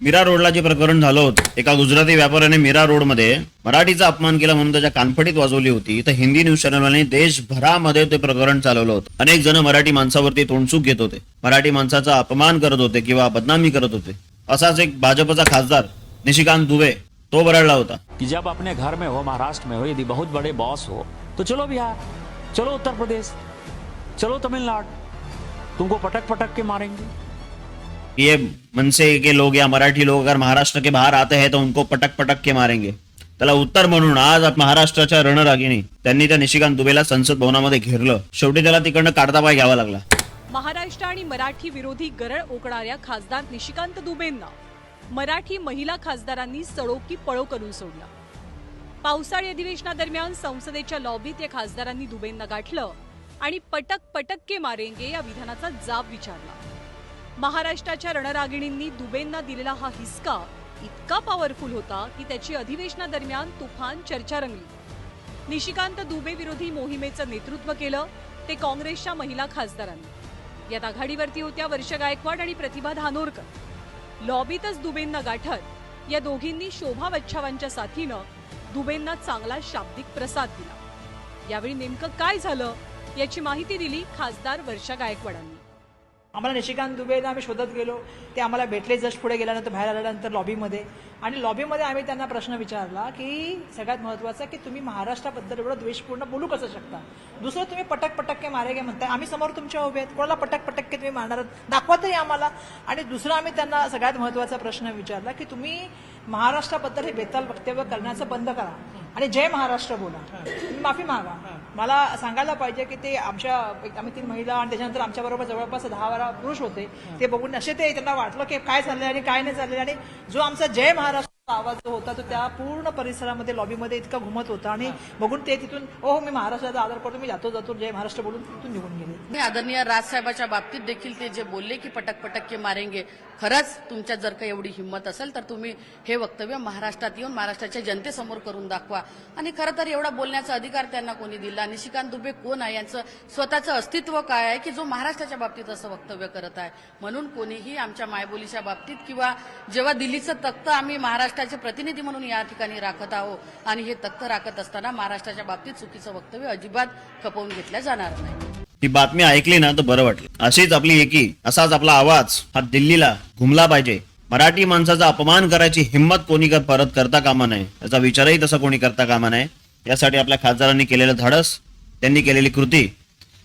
मीरा रोडला जे प्रकरण झालं होतं एका गुजराती व्यापाऱ्याने मीरा रोडमध्ये मराठीचा अपमान केला म्हणून त्याच्या कानफडीत वाजवली होती. तर हिंदी न्यूज चॅनलने देशभरामध्ये ते प्रकरण चालवलं होतं. अनेक जण मराठी माणसावरती तोंडसूक घेत होते. मराठी माणसाचा अपमान करत होते किंवा बदनामी करत होते. असाच एक भाजपचा खासदार निशिकांत दुबे तो बरळला होता. कि जब अपने घर में हो महाराष्ट्र में हो यदि बहुत बड़े बॉस हो तो चलो बिहार चलो उत्तर प्रदेश चलो तमिलनाडु तुमको पटक पटक के मारेंगे। ये मनसे के लोग या मराठी लोग अगर महाराष्ट्र के बाहर आते हैं तो उनको पटक पटक के मारेंगे। त्याला उत्तर म्हणून आज महाराष्ट्राच्या रणरागिणी त्यांनी त्या निशिकांत दुबेला संसद भवनामध्ये घेरलं. शेवटी त्याला तिकडनं काढता पाय घ्यावा लागला. महाराष्ट्र आणि मराठी विरोधी गरळ ओकणाऱ्या खासदार निशिकांत दुबेंना मराठी महिला खासदारांनी सडोकी पळो करून सोडला. पावसाळी अधिवेशनादरम्यान संसदेच्या लॉबीत या खासदारांनी दुबेंना गाठलं आणि पटक पटक के मारेंगे या विधानाचा जाब विचारला. महाराष्ट्राच्या रणरागिणींनी दुबेंना दिलेला हा हिसका इतका पॉवरफुल होता की त्याची अधिवेशनादरम्यान तुफान चर्चा रंगली. निशिकांत दुबे विरोधी मोहिमेचं नेतृत्व केलं ते काँग्रेसच्या महिला खासदारांनी. यात आघाडीवरती होत्या वर्ष गायकवाड आणि प्रतिभा धानोरकर. लॉबीतच दुबेंना गाठत या दोघींनी शोभा वच्छावांच्या साथीनं दुबेंना चांगला शाब्दिक प्रसाद दिला. यावेळी नेमकं काय झालं याची माहिती दिली खासदार वर्षा गायकवाडांनी. आम्हाला निशिकांत दुबेला आम्ही शोधत गेलो. ते आम्हाला भेटले जस्ट पुढे गेल्यानंतर बाहेर आल्यानंतर लॉबीमध्ये. आणि लॉबीमध्ये आम्ही त्यांना प्रश्न विचारला की सगळ्यात महत्त्वाचा की तुम्ही महाराष्ट्राबद्दल एवढं द्वेषपूर्ण बोलू कसं शकता? दुसरं तुम्ही पटक पटक के मारे गे म्हणताय. आम्ही समोर तुमच्या उभे आहेत. कोणाला पटक पटक के तुम्ही मारणार दाखवा तरी आम्हाला. आणि दुसरं आम्ही त्यांना सगळ्यात महत्त्वाचा प्रश्न विचारला की तुम्ही महाराष्ट्राबद्दल हे बेताल वक्तव्य करण्याचं बंद करा. आणि जय महाराष्ट्र बोला. तुम्ही माफी मागा. मला सांगायला पाहिजे की ते आमच्या एक आम्ही तीन महिला आणि त्याच्यानंतर आमच्याबरोबर जवळपास दहा बारा पुरुष होते. ते बघून असे ते त्यांना वाटलं की काय चाललंय आणि काय नाही चाललंय. आणि जो आमचा जय महाराष्ट्र आवाज जो होता तो त्या पूर्ण परिसरामध्ये लॉबीमध्ये इतका घुमत होता आणि बघून ते तिथून ओ हो मी महाराष्ट्राचा आदर करतो मी जातो जातो जय महाराष्ट्र बोलून तिथून निघून गेले. आदरणीय राजसाहेबाच्या बाबतीत देखील ते जे बोलले की पटक पटक के मारेंगे खरंच तुमच्यात जर का एवढी हिंमत असेल तर तुम्ही हे वक्तव्य महाराष्ट्रात येऊन महाराष्ट्राच्या जनतेसमोर करून दाखवा. आणि खरं तर एवढा बोलण्याचा अधिकार त्यांना कोणी दिला? निशिकांत दुबे कोण आहे? यांचं स्वतःचं अस्तित्व काय आहे की जो महाराष्ट्राच्या बाबतीत असं वक्तव्य करत आहे? म्हणून कोणीही आमच्या मायबोलीच्या बाबतीत किंवा जेव्हा दिल्लीचं तख्त आम्ही महाराष्ट्र महाराष्ट्राचे प्रतिनिधी म्हणून या ठिकाणी राखत आहोत. आणि हे तथ्य राखत असताना महाराष्ट्राच्या बाबतीत चुकीचं वक्तव्य अजिबात खपवून घेतलं जाणार नाही. ही बातमी ऐकली ना तर बरं वाटलं. अशीच आपली एकी असाच आपला आवाज हा दिल्लीला घुमला पाहिजे. मराठी माणसाचा अपमान करायची हिंमत कोणी कर- परत करता कामा नये. त्याचा विचारही तसा कोणी करता कामा नये. यासाठी आपल्या खासदारांनी केलेलं धाडस त्यांनी केलेली कृती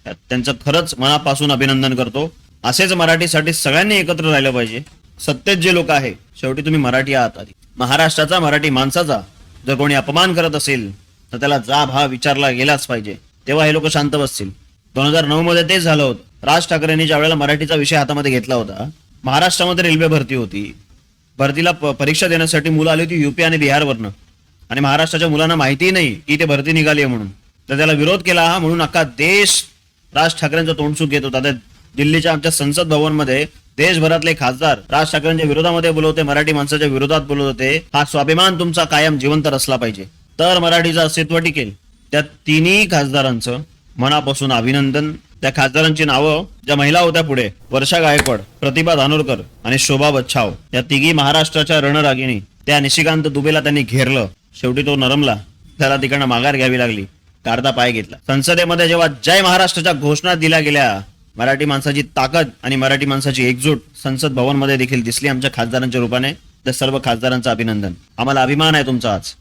त्यांचं खरंच मनापासून अभिनंदन करतो. असेच मराठीसाठी सगळ्यांनी एकत्र राहिलं पाहिजे. सत्तेत जे लोक आहे शेवटी तुम्ही मराठी आहात आधी. महाराष्ट्राचा मराठी माणसाचा जर कोणी अपमान करत असेल तर त्याला जाब हा विचारला गेलाच पाहिजे. तेव्हा हे लोक शांत बसतील. दोन हजार नऊ मध्ये तेच झालं होतं. राज ठाकरेंनी ज्या वेळेला मराठीचा विषय हातामध्ये घेतला होता महाराष्ट्रामध्ये रेल्वे भरती होती. भरतीला परीक्षा देण्यासाठी मुलं आली होती युपी आणि बिहारवरनं. आणि महाराष्ट्राच्या मुलांना माहितीही नाही की ते भरती निघाली आहे म्हणून. तर त्याला विरोध केला हा म्हणून अख्खा देश राज ठाकरेंचा तोंडसूक घेत होता. त्या दिल्लीच्या आमच्या संसद भवनमध्ये देशभरातले खासदार राज ठाकरेंच्या विरोधामध्ये बोलवते मराठी माणसाच्या विरोधात बोलत होते हा स्वाभिमान तुमचा कायम जिवंत असला पाहिजे. तर मराठीचं अस्तित्व टिकेल त्या तिन्ही खासदारांचं मनापासून अभिनंदन. त्या खासदारांची नावं ज्या महिला होत्या पुढे वर्षा गायकवाड प्रतिभा धानोरकर आणि शोभा बच्छाव या तिघी महाराष्ट्राच्या रणरागिणी त्या निशिकांत दुबेला त्यांनी घेरलं. शेवटी तो नरमला. त्याला तिकडनं माघार घ्यावी लागली. कारदा पाय घेतला. संसदेमध्ये जेव्हा जय महाराष्ट्राच्या घोषणा दिल्या गेल्या मराठी माणसाची ताकद आणि मराठी माणसाची एकजूट संसद भवनमध्ये देखील दिसली आमच्या खासदारांच्या रूपाने. त्या सर्व खासदारांचं अभिनंदन. आम्हाला अभिमान आहे तुमचा आज.